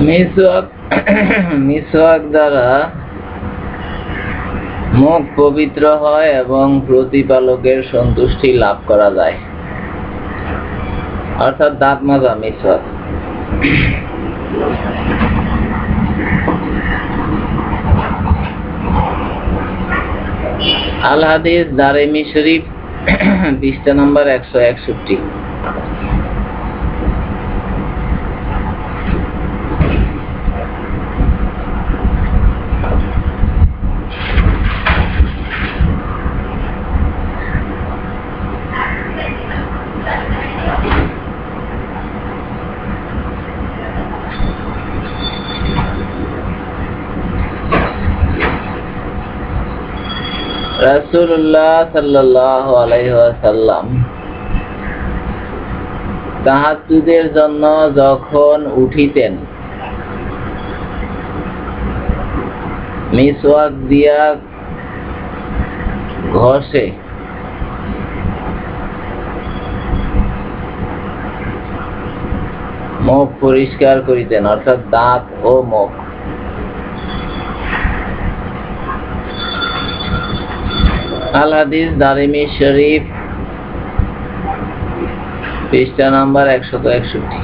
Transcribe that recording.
মিসওয়াক মিসওয়াক দ্বারা মুখ পবিত্র হয় এবং প্রতিপালকের সন্তুষ্টি লাভ করা যায়। অর্থাৎ দাঁত মাজা, মিসওয়াক। আল হাদিস দারেমি শরীফ পৃষ্ঠা নম্বর একশো একষট্টি। আলাইহি ওয়াসাল্লাম তাহাজ্জুদের জন্য যখন উঠিতেন, মিসওয়াক দিয়া ঘষে মুখ পরিষ্কার করিতেন, অর্থাৎ দাঁত ও মুখ। আল হাদিস দারিমি শরীফ পৃষ্ঠা নাম্বার একশত একষট্টি।